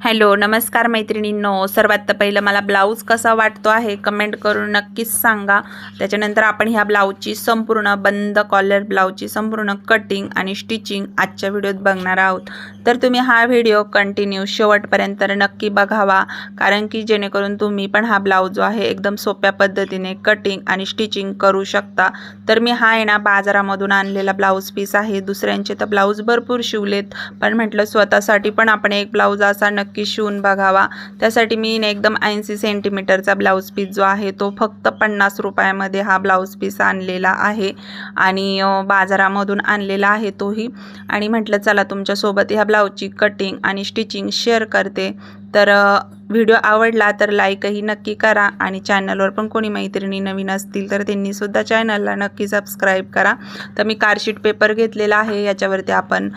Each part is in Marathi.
हॅलो नमस्कार मैत्रिणींनो. सर्वात तर पहिलं मला ब्लाऊज कसा वाटतो आहे कमेंट करून नक्कीच सांगा. त्याच्यानंतर आपण ह्या ब्लाऊजची संपूर्ण बंद कॉलर ब्लाऊजची संपूर्ण कटिंग आणि स्टिचिंग आजच्या व्हिडिओत बघणार आहोत. तर तुम्ही हा व्हिडिओ कंटिन्यू शेवटपर्यंत नक्की बघावा कारण की जेणेकरून तुम्ही पण हा ब्लाऊज जो आहे एकदम सोप्या पद्धतीने कटिंग आणि स्टिचिंग करू शकता. तर मी हा आहे ना बाजारामधून आणलेला ब्लाऊज पीस आहे. दुसऱ्यांचे तर ब्लाऊज भरपूर शिवलेत पण म्हटलं स्वतःसाठी पण आपण एक ब्लाऊज असा नक्की शिवून बघावा. त्यासाठी मी एकदम ऐंशी सेंटीमीटरचा ब्लाऊज पीस जो आहे तो फक्त पन्नास रुपयामध्ये हा ब्लाऊज पीस आणलेला आहे. आणि बाजारामधून आणलेला आहे तोही. आणि म्हटलं चला तुमच्यासोबत ह्या ब्लाऊजची कटिंग आणि स्टिचिंग शेअर करते. तर व्हिडिओ आवडला तर लाईकही नक्की करा आणि चॅनलवर पण कोणी मैत्रिणी नवीन असतील तर त्यांनीसुद्धा चॅनलला नक्की सबस्क्राईब करा. तर मी कार्डशीट पेपर घेतलेला आहे. याच्यावरती आपण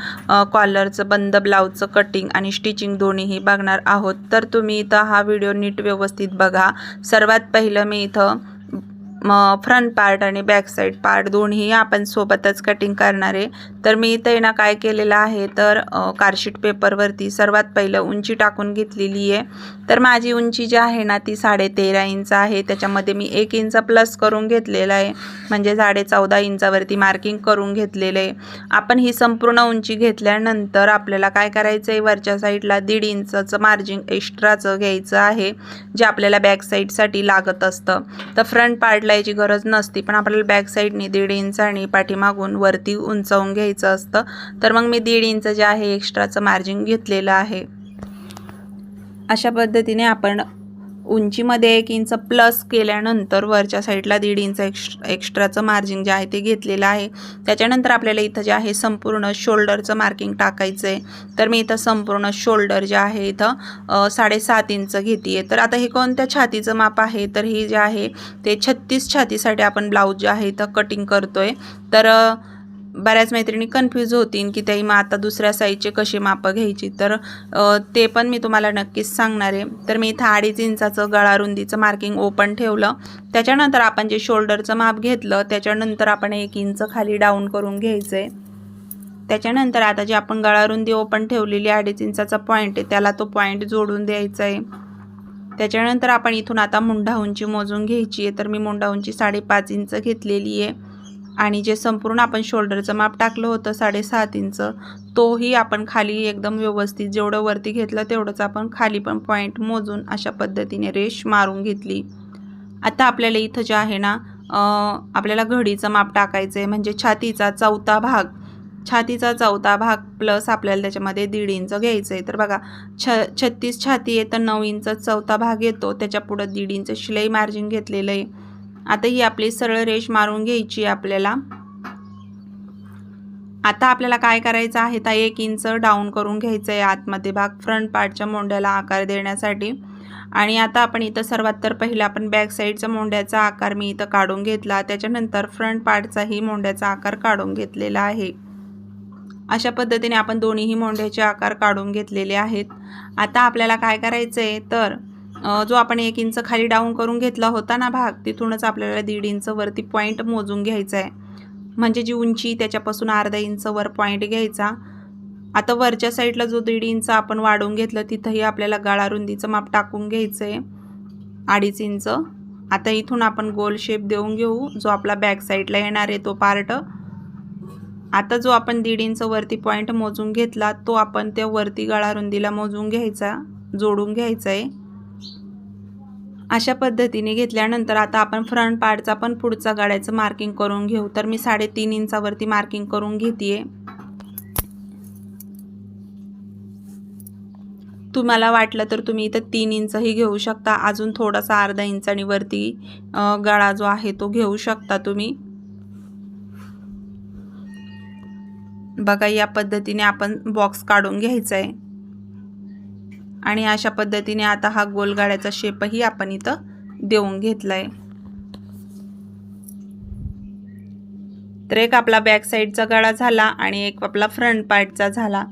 कॉलरचं बंद ब्लाऊजचं कटिंग आणि स्टिचिंग दोन्हीही बघणार आहोत. तर तुम्ही इथं हा व्हिडिओ नीट व्यवस्थित बघा. सर्वात पहिलं मी इथं मग फ्रंट पार्ट आणि बॅक साईड पार्ट दोन्ही आपण सोबतच कटिंग करणार आहे. तर मी इथे ना काय केलेलं आहे तर कार्शीट पेपरवरती सर्वात पहिलं उंची टाकून घेतलेली आहे. तर माझी उंची जी आहे ना ती साडेतेरा इंच आहे. त्याच्यामध्ये मी एक इंच प्लस करून घेतलेलं आहे. म्हणजे साडे चौदा इंचावरती मार्किंग करून घेतलेलं आहे. आपण ही संपूर्ण उंची घेतल्यानंतर आपल्याला काय करायचं आहे वरच्या साईडला दीड इंचाचं मार्जिन एक्स्ट्राचं घ्यायचं आहे जे आपल्याला बॅक साईडसाठी लागत असतं. तर फ्रंट पार्टला याची गरज नसती. पण आपल्याला बॅक साईडनी दीड इंच आणि पाठीमागून वरती उंचावून घ्यायचं असतं. तर मग मी दीड इंच जे आहे एक्स्ट्राचं मार्जिन घेतलेलं आहे. अशा पद्धतीने आपण उंचीमध्ये एक इंच प्लस केल्यानंतर वरच्या साईडला दीड इंच एक्स्ट्रा एक्स्ट्राचं मार्जिन जे आहे ते घेतलेलं आहे. त्याच्यानंतर आपल्याला इथं जे आहे संपूर्ण शोल्डरचं मार्किंग टाकायचं आहे तर मी इथं संपूर्ण शोल्डर जे आहे इथं साडेसात इंच घेते आहे तर आता हे कोणत्या छातीचं माप आहे? तर हे जे आहे ते छत्तीस छातीसाठी आपण ब्लाऊज जे आहे इथं कटिंग करतो आहे तर बऱ्याच मैत्रिणी कन्फ्यूज होतील की ताई मग आता दुसऱ्या साईजचे कशी मापं घ्यायची? तर ते पण मी तुम्हाला नक्कीच सांगणार आहे. तर मी इथं अडीच इंचाचं गळा रुंदीचं मार्किंग ओपन ठेवलं. त्याच्यानंतर आपण जे शोल्डरचं माप घेतलं त्याच्यानंतर आपण एक इंच खाली डाऊन करून घ्यायचं आहे त्याच्यानंतर आता जे आपण गळा रुंदी ओपन ठेवलेली अडीच इंचाचा पॉईंट आहे त्याला तो पॉईंट जोडून द्यायचा आहे त्याच्यानंतर आपण इथून आता मुंढा उंची मोजून घ्यायची आहे तर मी मुंढा उंची साडेपाच इंच घेतलेली आहे आणि जे संपूर्ण आपण शोल्डरचं माप टाकलं होतं साडेसात इंच तोही आपण खाली एकदम व्यवस्थित जेवढं वरती घेतलं तेवढंच आपण खाली पण पॉईंट मोजून अशा पद्धतीने रेश मारून घेतली. आता आपल्याला इथं जे आहे ना आपल्याला घडीचं माप टाकायचं आहे म्हणजे छातीचा चौथा भाग. छातीचा चौथा भाग प्लस आपल्याला त्याच्यामध्ये दीड इंच घ्यायचं आहे तर बघा छ छत्तीस छाती आहे तर नऊ इंच चौथा भाग येतो त्याच्या पुढं दीड इंच शिलाई मार्जिन घेतलेलं आहे आता ही आपली सरळ रेष मारून घ्यायची आहे आपल्याला. आता आपल्याला काय करायचं आहे? तर एक इंच डाऊन करून घ्यायचं आहे आतमध्ये भाग फ्रंट पार्टच्या मोंड्याला आकार देण्यासाठी. आणि आता आपण इथं सर्वात तर पहिलं आपण बॅक साईडचा मोंड्याचा आकार मी इथं काढून घेतला. त्याच्यानंतर फ्रंट पार्टचाही मोंड्याचा आकार काढून घेतलेला आहे. अशा पद्धतीने आपण दोन्हीही मोंड्याचे आकार काढून घेतलेले आहेत. आता आपल्याला काय करायचं आहे तर जो आपण एक इंच खाली डाऊन करून घेतला होता ना भाग तिथूनच आपल्याला दीड इंच वरती पॉईंट मोजून घ्यायचा आहे. म्हणजे जी उंची त्याच्यापासून अर्धा इंच वर पॉईंट घ्यायचा. आता वरच्या साईडला जो दीड इंच आपण वाढवून घेतलं तिथंही आपल्याला गाळा रुंदीचं माप टाकून घ्यायचं आहे अडीच इंच. आता इथून आपण गोल शेप देऊन घेऊ जो आपला बॅक साईडला येणार आहे तो पार्ट आता जो आपण दीड इंच वरती पॉईंट मोजून घेतला तो आपण त्या वरती गळा रुंदीला मोजून घ्यायचा जोडून घ्यायचा आहे अशा पद्धतीने घेतल्यानंतर आता आपण फ्रंट पार्टचा पण पुढचा गाड्याचं मार्किंग करून घेऊ. तर मी साडेतीन इंचावरती मार्किंग करून घेते तुम्हाला वाटलं तर तुम्ही इथं तीन इंचही घेऊ शकता. अजून थोडासा अर्धा इंचानी वरती गळा जो आहे तो घेऊ शकता तुम्ही. बघा या पद्धतीने आपण बॉक्स काढून घ्यायचा आहे आणि अशा पद्धतीने आता हा गोलगाड्याचा शेपही आपण इथं देऊन घेतलाय. तर एक आपला बॅक साईडचा गळा झाला आणि एक आपला फ्रंट पार्टचा झाला.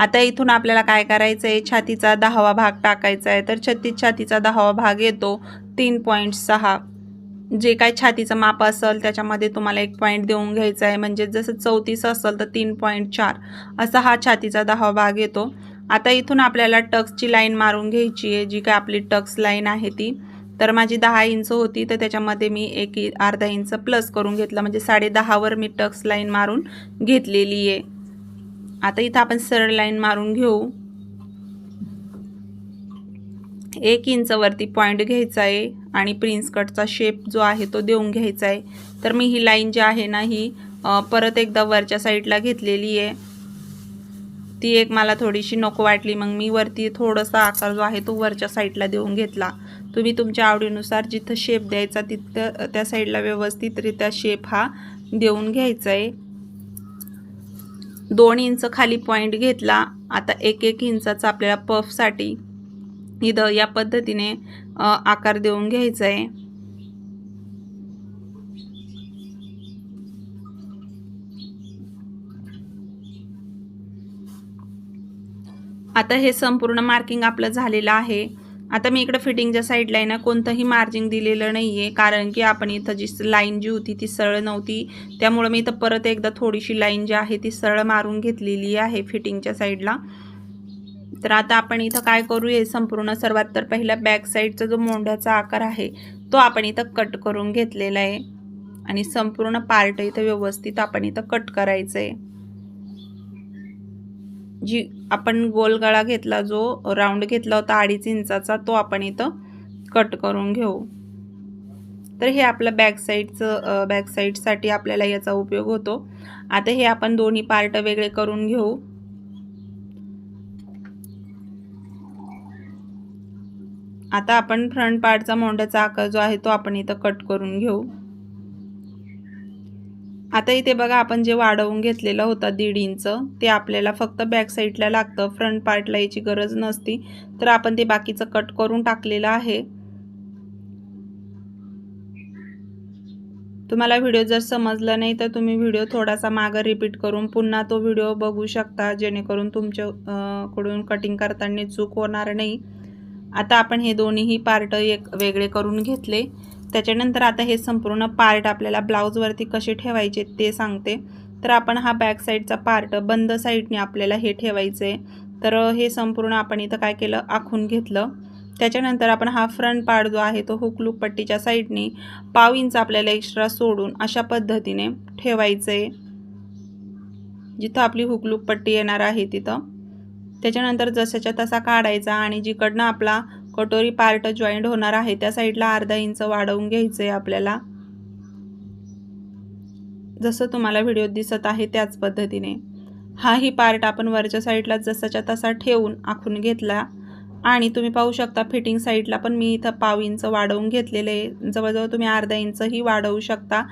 आता इथून आपल्याला काय करायचं आहे छातीचा दहावा भाग टाकायचा आहे तर छत्तीस छातीचा दहावा भाग येतो तीन पॉईंट सहा. जे काय छातीचं माप असेल त्याच्यामध्ये तुम्हाला एक पॉईंट देऊन घ्यायचा आहे म्हणजे जसं चौतीस असेल तर तीन पॉईंट चार. असा हा छातीचा दहावा भाग येतो. आता इथून आपल्याला टक्सची लाईन मारून घ्यायची आहे जी काय आपली टक्स लाईन आहे ती. तर माझी दहा इंच होती तर त्याच्यामध्ये मी एक इ- अर्धा इंच प्लस करून घेतला. म्हणजे साडे दहावर मी टक्स लाईन मारून घेतलेली आहे. आता इथं आपण सरळ लाईन मारून घेऊ. एक इंचवरती पॉईंट घ्यायचा आहे आणि प्रिन्स कटचा शेप जो आहे तो देऊन घ्यायचा आहे. तर मी ही लाईन जी आहे ना ही परत एकदा वरच्या साईडला घेतलेली आहे. ती एक मला थोडीशी नको वाटली. मग मी वरती थोडासा आकार जो आहे तो वरच्या साईडला देऊन घेतला. तुम्ही तुमच्या आवडीनुसार जिथं शेप द्यायचा तिथं त्या साईडला व्यवस्थितरित्या शेप हा देऊन घ्यायचा आहे दोन इंच खाली पॉईंट घेतला. आता एक एक इंचाचा आपल्याला पफसाठी इथं या पद्धतीने आकार देऊन घ्यायचा आहे आता हे संपूर्ण मार्किंग आपलं झालेलं आहे. आता मी इकडं फिटिंगच्या साईडला आहे ना कोणतंही मार्जिंग दिलेलं नाही आहे कारण की आपण इथं जी लाईन जी होती ती सरळ नव्हती. त्यामुळं मी इथं परत एकदा थोडीशी लाईन जी आहे ती सरळ मारून घेतलेली आहे फिटिंगच्या साईडला तर आता आपण इथं काय करूया? संपूर्ण सर्वात तर पहिला बॅक साईडचा जो मोंढ्याचा आकार आहे तो आपण इथं कट करून घेतलेला आहे. आणि संपूर्ण पार्ट इथं व्यवस्थित आपण इथं कट करायचं आहे जी आपण गोल गळा घेतला जो राऊंड घेतला होता अडीच इंचाचा तो आपण इथं कट करून घेऊ. तर हे आपलं बॅक साईडचं बॅक साईडसाठी आपल्याला याचा उपयोग होतो. आता हे आपण दोन्ही पार्ट वेगळे करून घेऊ. आता आपण फ्रंट पार्टचा मोंड्याचा आकार जो आहे तो आपण इथं कट करून घेऊ. आता इथे बघा आपण जे वाढवून घेतलेलं होतं दीड इंच ते आपल्याला फक्त बॅक साईडला लागतं. फ्रंट पार्टला याची गरज नसती. तर आपण ते बाकीचं कट करून टाकलेलं आहे. तुम्हाला व्हिडिओ जर समजला नाही तर तुम्ही व्हिडिओ थोडासा मागं रिपीट करून पुन्हा तो व्हिडिओ बघू शकता जेणेकरून तुमच्याकडून कटिंग करताना चूक होणार नाही. आता आपण हे दोन्हीही पार्ट एक वेगळे करून घेतले. त्याच्यानंतर आता हे संपूर्ण पार्ट आपल्याला ब्लाऊजवरती कसे ठेवायचे ते सांगते. तर आपण हा बॅक साईडचा पार्ट बंद साईडने आपल्याला हे ठेवायचं आहे तर हे संपूर्ण आपण इथं काय केलं? आखून घेतलं. त्याच्यानंतर आपण हा फ्रंट पार्ट जो आहे तो हुकलूक पट्टीच्या साईडने पाव इंच आपल्याला एक्स्ट्रा सोडून अशा पद्धतीने ठेवायचं आहे जिथं आपली हुकलूक पट्टी येणार आहे तिथं. त्याच्यानंतर जसाच्या तसा काढायचा आणि जिकडनं आपला कटोरी पार्ट जॉईंट होणार आहे. त्या साईडला अर्धा इंच वाढवून घ्यायचं आहे आपल्याला. जसं तुम्हाला व्हिडिओ दिसत आहे त्याच पद्धतीने. हाही पार्ट आपण वरच्या साईडला जसाच्या तसा ठेवून आखून घेतला. आणि तुम्ही पाहू शकता फिटिंग साईडला पण मी इथं पाव इंच वाढवून घेतलेले आहे. जवळजवळ तुम्ही अर्धा इंचही वाढवू शकता.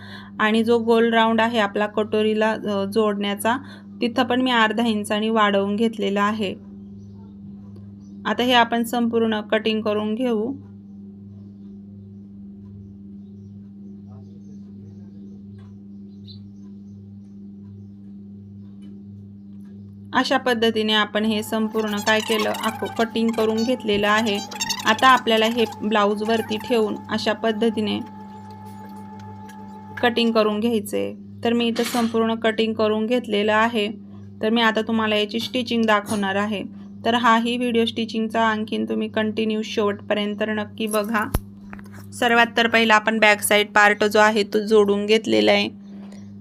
आणि जो गोल राऊंड आहे आपला कटोरीला जोडण्याचा तिथं पण मी अर्धा इंचानी वाढवून घेतलेला आहे. आता हे आपण संपूर्ण कटिंग करून घेऊ. अशा पद्धतीने आपण हे संपूर्ण काय केलं? आखो कटिंग करून घेतलेलं आहे. आता आपल्याला हे ब्लाऊजवरती ठेवून अशा पद्धतीने कटिंग करून घ्यायचे. तर मी इथं संपूर्ण कटिंग करून घेतलेलं आहे. तर मी आता तुम्हाला याची स्टिचिंग दाखवणार आहे. तर हाही व्हिडिओ स्टिचिंगचा आणखीन तुम्ही कंटिन्यू शेवटपर्यंत नक्की बघा. सर्वात तर पहिला आपण बॅक साईड पार्ट जो आहे तो जोडून घेतलेला आहे.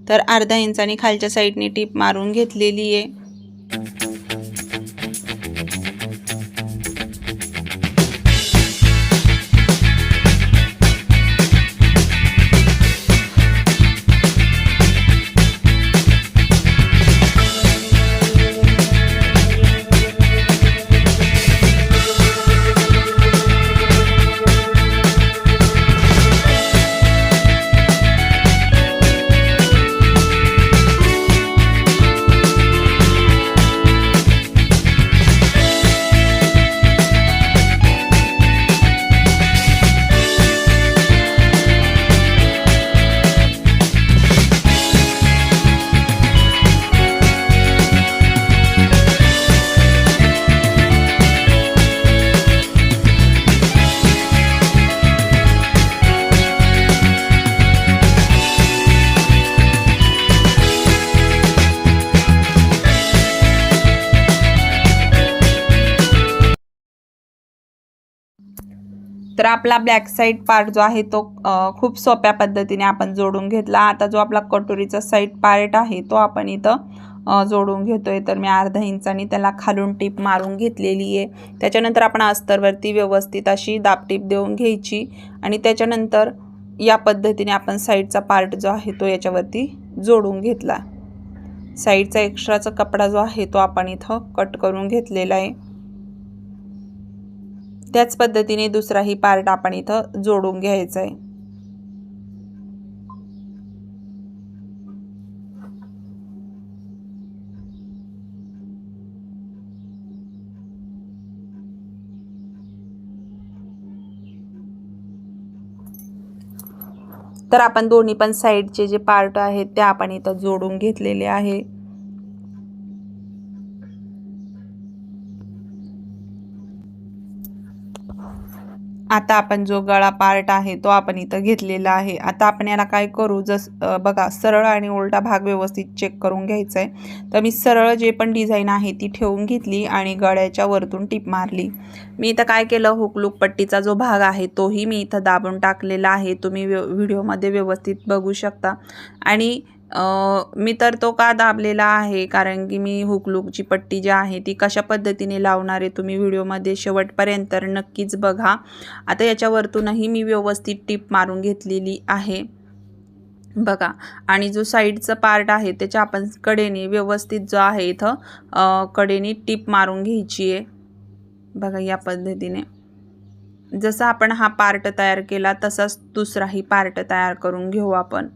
तर अर्धा इंचाने खालच्या साईडने टीप मारून घेतलेली आहे. तर आपला ब्लॅक साईड पार्ट जो आहे तो खूप सोप्या पद्धतीने आपण जोडून घेतला. आता जो आपला कटोरीचा साईड पार्ट आहे तो आपण इथं जोडून घेतोय. तर मी अर्धा इंचानी त्याला खालून टीप मारून घेतलेली आहे. त्याच्यानंतर आपण अस्तरवरती व्यवस्थित अशी दाबटीप देऊन घ्यायची आणि त्याच्यानंतर या पद्धतीने आपण साईडचा पार्ट जो आहे तो याच्यावरती जोडून घेतला. साईडचा एक्स्ट्राचा कपडा जो आहे तो आपण इथं कट करून घेतलेला आहे. त्याच पद्धतीने दुसराही पार्ट आपण इथं जोडून घ्यायचा आहे तर आपण दोन्ही पण साईडचे जे पार्ट आहेत ते आपण इथं जोडून घेतलेले आहे. आता आपण जो गळा पार्ट आहे तो आपण इथं घेतलेला आहे. आता आपण याला काय करू? जस बघा सरळ आणि उलटा भाग व्यवस्थित चेक करून घ्यायचा आहे तर मी सरळ जे पण डिझाईन आहे ती ठेवून घेतली आणि गळ्याच्या वरतून टिप मारली. मी इथं काय केलं? हुकलूक पट्टीचा जो भाग आहे तोही मी इथं दाबून टाकलेला आहे. तुम्ही व्य व्हिडिओमध्ये व्यवस्थित बघू शकता. आणि मी तर तो का दाबलेला आहे? कारण की मी हुकलूकची पट्टी जी आहे ती कशा पद्धतीने लावणार आहे तुम्ही व्हिडिओमध्ये शेवटपर्यंत? नक्कीच बघा. आता याच्यावरतूनही मी व्यवस्थित टीप मारून घेतलेली आहे. बघा. आणि जो साईडचा पार्ट आहे त्याच्या आपण कडेने व्यवस्थित जो आहे इथं कडेने टीप मारून घ्यायची आहे. बघा या पद्धतीने. जसं आपण हा पार्ट तयार केला तसाच दुसराही पार्ट तयार करून घेऊ आपण.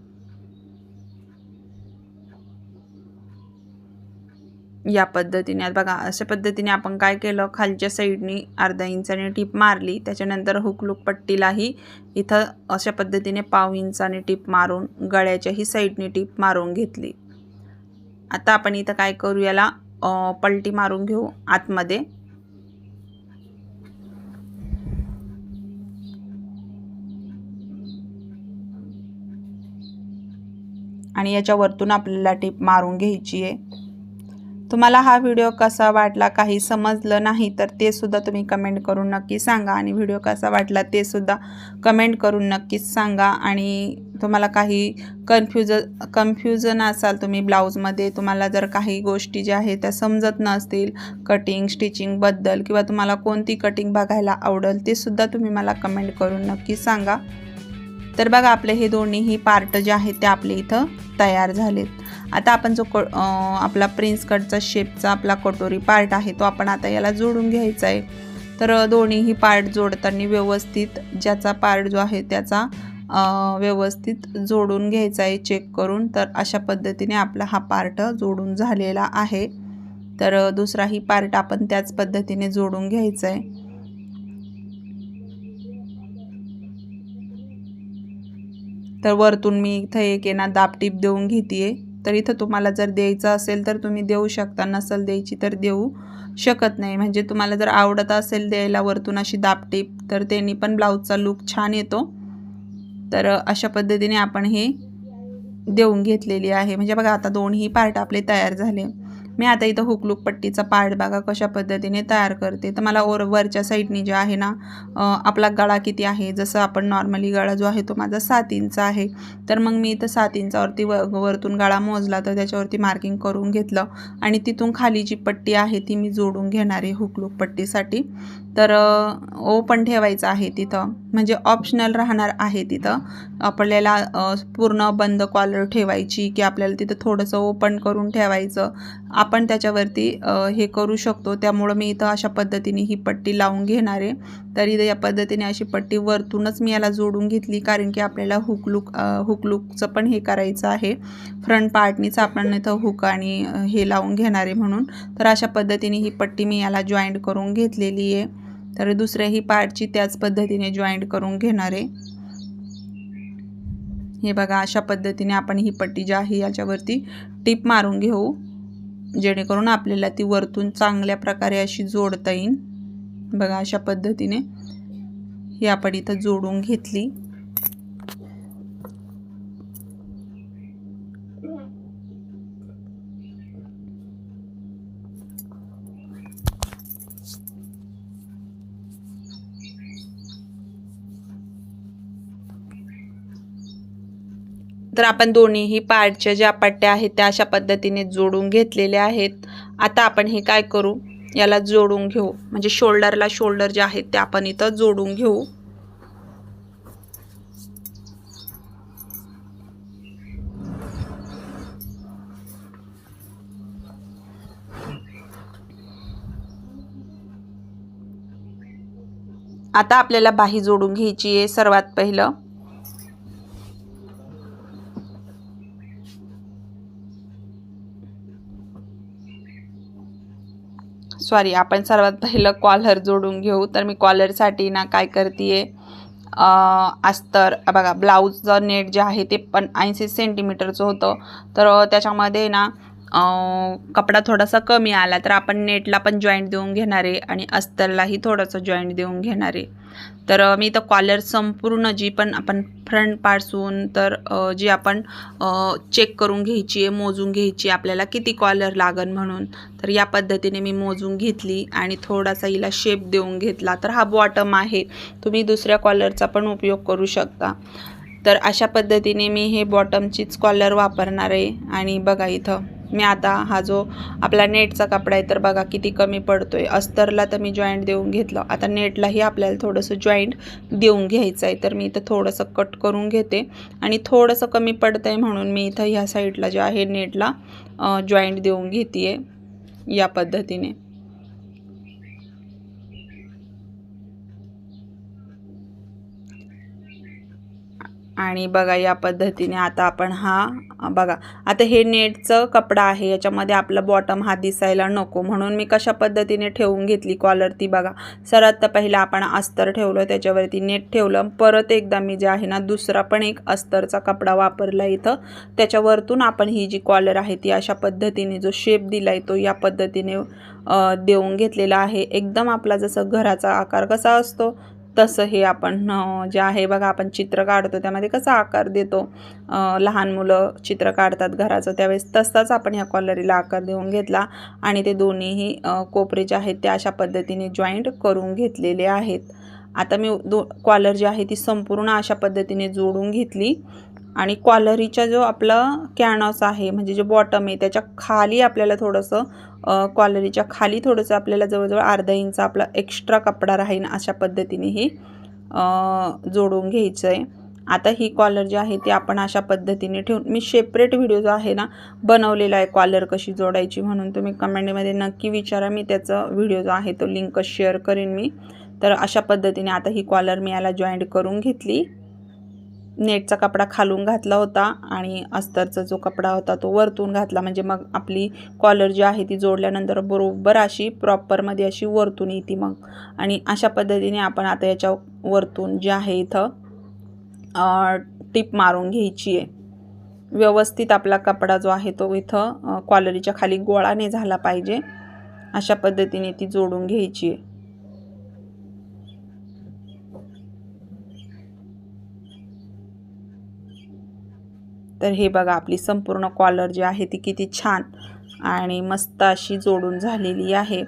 या पद्धतीने. आता बघा अशा पद्धतीने आपण काय केलं? खालच्या साईडनी अर्धा इंचाने टीप मारली. त्याच्यानंतर हुकलूक पट्टीलाही इथं अशा पद्धतीने पाव इंचाने टीप मारून गळ्याच्याही साईडनी टीप मारून घेतली. आता आपण इथं काय करू याला? पलटी मारून घेऊ आतमध्ये. आणि याच्या वरतून आपल्याला टीप मारून घ्यायची आहे. तुम्हाला हा व्हिडिओ कसा वाटला काही समजलं नाही तर ते सुद्धा तुम्ही कमेंट करून नक्की सांगा. आणि व्हिडिओ कसा वाटला ते सुद्धा कमेंट करून नक्कीच सांगा. आणि तुम्हाला काही कन्फ्युज कन्फ्युजन असाल तुम्ही ब्लाऊजमध्ये तुम्हाला जर काही गोष्टी ज्या आहेत त्या समजत नसतील कटिंग स्टिचिंगबद्दल किंवा तुम्हाला कोणती कटिंग बघायला आवडेल ते सुद्धा तुम्ही मला कमेंट करून नक्की सांगा. तर बघा आपले हे दोन्हीही पार्ट जे आहेत ते आपले इथं तयार झालेत. आता आपण जो क आपला प्रिन्स कटचा शेपचा आपला कटोरी पार्ट आहे तो आपण आता याला जोडून घ्यायचा आहे. तर दोन्हीही पार्ट जोडताना व्यवस्थित ज्याचा पार्ट जो आहे त्याचा व्यवस्थित जोडून घ्यायचा आहे चेक करून. तर अशा पद्धतीने आपला हा पार्ट जोडून झालेला आहे. तर दुसराही पार्ट आपण त्याच पद्धतीने जोडून घ्यायचा आहे. तर वरतून मी इथं एक येणार ना दाबटीप देऊन घेते तर इथं तुम्हाला जर द्यायचं असेल तर तुम्ही देऊ शकता. नसेल द्यायची तर देऊ शकत नाही. म्हणजे तुम्हाला जर आवडत असेल द्यायला वरतून अशी दापटीप तर त्यांनी पण ब्लाऊजचा लुक छान येतो. तर अशा पद्धतीने आपण हे देऊन घेतलेली आहे. म्हणजे बघा आता दोन्ही पार्ट आपले तयार झाले. मी आता इथं हुकलूक पट्टीचा पार्ट बघा कशा पद्धतीने तयार करते. तर मला ओर वरच्या साईडनी जे आहे ना आपला गळा किती आहे? जसं आपण नॉर्मली गळा जो आहे तो माझा सात इंच आहे. तर मग मी इथं सात इंचावरती व वरतून गळा मोजला तर त्याच्यावरती मार्किंग करून घेतलं. आणि तिथून खाली जी पट्टी आहे ती मी जोडून घेणार आहे हुकलूक पट्टीसाठी. तर ओपन ठेवायचं आहे तिथं. म्हणजे ऑप्शनल राहणार आहे तिथं. आपल्याला पूर्ण बंद कॉलर ठेवायची की आपल्याला तिथं थोडंसं ओपन करून ठेवायचं. आपण त्याच्यावरती हे करू शकतो. त्यामुळं मी इथं अशा पद्धतीने ही पट्टी लावून घेणार आहे. तर इथं या पद्धतीने अशी पट्टी वरतूनच मी याला जोडून घेतली. कारण की आपल्याला हुकलूक अ, हुकलूकचं पण हे करायचं आहे. फ्रंट पार्टनीच आपण इथं हुक आणि हे लावून घेणार आहे म्हणून. तर अशा पद्धतीने ही पट्टी मी याला जॉईंट करून घेतलेली आहे. तर दुसऱ्याही पार्टची त्याच पद्धतीने जॉईंट करून घेणार आहे. हे बघा अशा पद्धतीने आपण ही पट्टी जी आहे याच्यावरती टीप मारून घेऊ जेणेकरून आपल्याला ती वरतून चांगल्या प्रकारे अशी जोडता येईल. बघा अशा पद्धतीने ही आपण इथं जोडून घेतली. तर आपण दोन्हीही पार्टच्या ज्या पट्ट्या आहेत त्या अशा पद्धतीने जोडून घेतलेल्या आहेत. आता आपण हे काय करू? याला जोडून घेऊ. म्हणजे शोल्डरला शोल्डर जे आहेत ते आपण इथं जोडून घेऊ. आता आपल्याला बाही जोडून घ्यायची आहे सर्वात पहिलं. सॉरी आपण सर्वात पहिलं कॉलर जोडून घेऊ. तर मी कॉलरसाठी ना काय करते अस्तर बघा ब्लाऊजचं नेट जे आहे ते पण ऐंशी सेंटीमीटरचं होतं. तर त्याच्यामध्ये ना कपडा थोडासा कमी आला तर आपण नेटला पण जॉईंट देऊन घेणार आहे आणि अस्तरलाही थोडंसं जॉईंट देऊन घेणार आहे. तर मी तर कॉलर संपूर्ण जी पण आपण फ्रंटपासून तर जी आपण चेक करून घ्यायची आहे मोजून घ्यायची आपल्याला किती कॉलर लागन म्हणून तर या पद्धतीने मी मोजून घेतली आणि थोडासा हिला शेप देऊन घेतला. तर हा बॉटम आहे. तुम्ही दुसऱ्या कॉलरचा पण उपयोग करू शकता. तर अशा पद्धतीने मी हे बॉटमचीच कॉलर वापरणार आहे आणि बघा इथं. मी आता हा जो आपला नेटचा कपडा आहे तर बघा किती कमी पडतो आहे अस्तरला तर मी जॉईंट देऊन घेतलं. आता नेटलाही आपल्याला थोडंसं जॉईंट देऊन घ्यायचं आहे तर मी इथं थोडंसं कट करून घेते. आणि थोडंसं कमी पडतं आहे म्हणून मी इथं ह्या साईडला जे आहे नेटला जॉईंट देऊन घेते आहे या पद्धतीने. आणि बघा या पद्धतीने आता आपण हा बघा आता हे नेटचं कपडा आहे याच्यामध्ये आपलं बॉटम हा दिसायला नको. म्हणून मी कशा पद्धतीने ठेवून घेतली कॉलर ती बघा. सर्वात पहिला आपण अस्तर ठेवलं त्याच्यावरती नेट ठेवलं. परत एकदा मी जे आहे ना दुसरा पण एक अस्तरचा कपडा वापरला इथं. त्याच्यावरतून आपण ही जी कॉलर आहे ती अशा पद्धतीने जो शेप दिला आहे तो या पद्धतीने देऊन घेतलेला आहे. एकदम आपला जसं घराचा आकार कसा असतो तसं हे आपण जे आहे बघा आपण चित्र काढतो त्यामध्ये कसा आकार देतो? लहान मुलं चित्र काढतात घराचं त्यावेळेस तसाच आपण ह्या कॉलरीला आकार देऊन घेतला आणि ते दोन्हीही कोपरे जे आहेत ते अशा पद्धतीने जॉईंट करून घेतलेले आहेत. आता मी दो कॉलर जी आहे ती संपूर्ण अशा पद्धतीने जोडून घेतली. आणि कॉलरीचा जो आपला कॅनॉस आहे म्हणजे जे बॉटम आहे त्याच्याखाली आपल्याला थोडंसं कॉलरीच्या खाली थोडंसं आपल्याला जवळजवळ अर्धा इंच आपला एक्स्ट्रा कपडा राहील अशा पद्धतीने ही जोडून घ्यायचं आहे आता ही कॉलर जी आहे ती आपण अशा पद्धतीने ठेवून मी सेपरेट व्हिडिओ जो आहे ना बनवलेला आहे कॉलर कशी जोडायची म्हणून तुम्ही कमेंटमध्ये नक्की विचारा मी त्याचा व्हिडिओ जो आहे तो लिंक शेअर करेन मी. तर अशा पद्धतीने आता ही कॉलर मी याला जॉईंट करून घेतली. नेटचा कपडा खालून घातला होता आणि अस्तरचा जो कपडा होता तो वरतून घातला. म्हणजे मग आपली कॉलर जी आहे ती जोडल्यानंतर बरोबर अशी प्रॉपरमध्ये अशी वरतून येते मग. आणि अशा पद्धतीने आपण आता याच्या वरतून जे आहे इथं टिप मारून घ्यायची आहे. व्यवस्थित आपला कपडा जो आहे तो इथं कॉलरीच्या खाली गोळाने झाला पाहिजे. अशा पद्धतीने ती जोडून घ्यायची आहे. तर हे बघा आपली संपूर्ण कॉलर जी आहे ती किती छान आणि मस्त अशी जोडून झालेली आहे.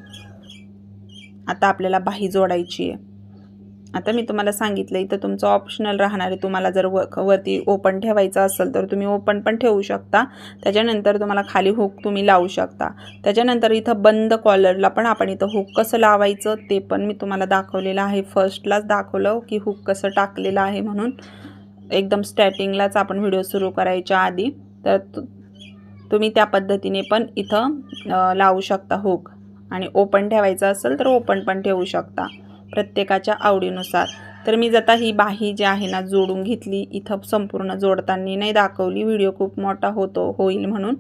आता आपल्याला बाही जोडायची आहे. आता मी तुम्हाला सांगितलं इथं तुमचं ऑप्शनल राहणार आहे. तुम्हाला जर व वरती ओपन ठेवायचं असेल तर तुम्ही ओपन पण ठेवू शकता. त्याच्यानंतर तुम्हाला खाली हुक तुम्ही लावू शकता. त्याच्यानंतर इथं बंद कॉलरला पण आपण इथं हुक कसं लावायचं ते पण मी तुम्हाला दाखवलेलं आहे. फर्स्टलाच दाखवलं की हुक कसं टाकलेलं आहे म्हणून. एकदम स्टार्टिंगलाच आपण व्हिडिओ सुरू करायच्या आधी तर तुम्ही त्या पद्धतीने पण इथं लावू शकता हुक आणि ओपन ठेवायचं असेल तर ओपन पण ठेवू शकता प्रत्येकाच्या आवडीनुसार. तर मी जाता ही बाही जी आहे ना जोडून घेतली इथं संपूर्ण जोडताना नाही दाखवली. व्हिडिओ खूप मोठा होतो होईल म्हणून.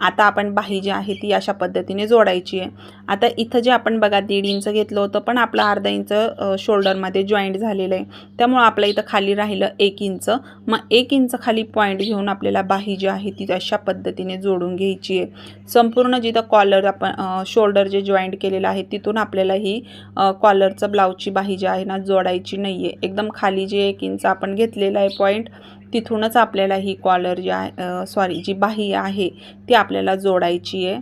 आता आपण बाही जी आहे ती अशा पद्धतीने जोडायची आहे. आता इथं जे आपण बघा दीड इंच घेतलं होतं पण आपलं अर्धा इंच शोल्डरमध्ये जॉईंट झालेलं आहे. त्यामुळं आपलं इथं खाली राहिलं एक इंच. मग एक इंच खाली पॉईंट घेऊन आपल्याला बाही जी आहे ती अशा पद्धतीने जोडून घ्यायची आहे. संपूर्ण जिथं कॉलर आपण शोल्डर जे जॉईंट केलेलं आहे तिथून आपल्याला ही कॉलरचं ब्लाऊजची बाही जी आहे ना जोडायची नाही आहे एकदम खाली जे एक इंच आपण घेतलेला आहे पॉईंट तिथूनच आपल्याला ही कॉलर जी आहे सॉरी जी बाही आहे ती आपल्याला जोडायची आहे.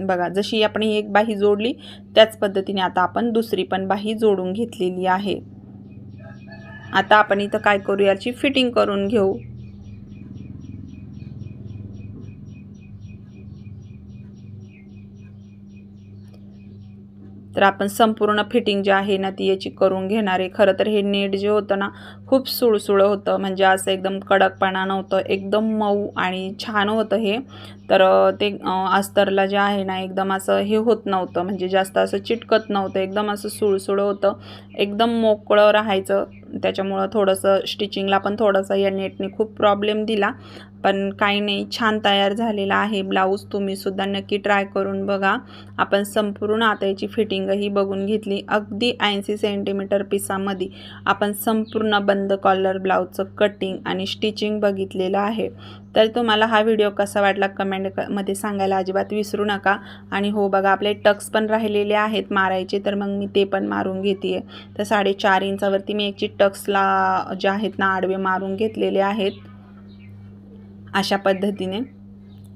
बघा जशी आपण ही एक बाही जोडली त्याच पद्धतीने आता आपण दुसरी पण बाही जोडून घेतलेली आहे. आता आपण इथं काय करू याची फिटिंग करून घेऊ. तर आपण संपूर्ण फिटिंग जे आहे ना ती याची करून घेणार आहे. खरं तर हे नेट जे होतं ना खूप सुळसुळं होतं. म्हणजे असं एकदम कडकपणा नव्हतं. एकदम मऊ आणि छान होतं हे. तर ते अस्तरला जे आहे ना एकदम असं हे होत नव्हतं. म्हणजे जास्त असं चिटकत नव्हतं. एकदम असं सुळसुळं होतं. एकदम मोकळं राहायचं. त्याच्यामुळं थोडंसं स्टिचिंगला पण थोडंसं या नेटने खूप प्रॉब्लेम दिला. पण काही नाही छान तयार झालेला आहे. ब्लाऊज तुम्हीसुद्धा नक्की ट्राय करून बघा. आपण संपूर्ण आता याची फिटिंगही बघून घेतली. अगदी ऐंशी सेंटीमीटर पिसामध्ये आपण संपूर्ण बंद कॉलर ब्लाऊजचं कटिंग आणि स्टिचिंग बघितलेलं आहे. तर तुम्हाला हा व्हिडिओ कसा वाटला कमेंटमध्ये सांगायला अजिबात विसरू नका. आणि हो बघा आपले टक्स पण राहिलेले आहेत मारायचे तर मग मी ते पण मारून घेते तर साडेचार इंचावरती मी एकची टक्सला जे आहेत ना आडवे मारून घेतलेले आहेत. अशा पद्धतीने.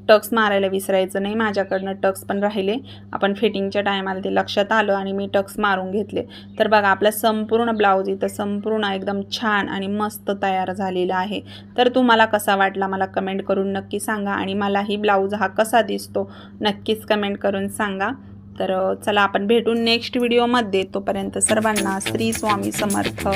टक्स मारायला विसरायचं नाही माझ्याकडनं टक्स पण राहिले. आपण फिटिंगच्या टायमाला ते लक्षात आलं आणि मी टक्स मारून घेतले. तर बघा आपला संपूर्ण ब्लाऊज इथं संपूर्ण एकदम छान आणि मस्त तयार झालेला आहे. तर तुम्हाला कसा वाटला मला कमेंट करून नक्की सांगा आणि मलाही ब्लाऊज हा कसा दिसतो नक्कीच कमेंट करून सांगा. तर चला आपण भेटून नेक्स्ट व्हिडिओमध्ये. तोपर्यंत सर्वांना श्री स्वामी समर्थ.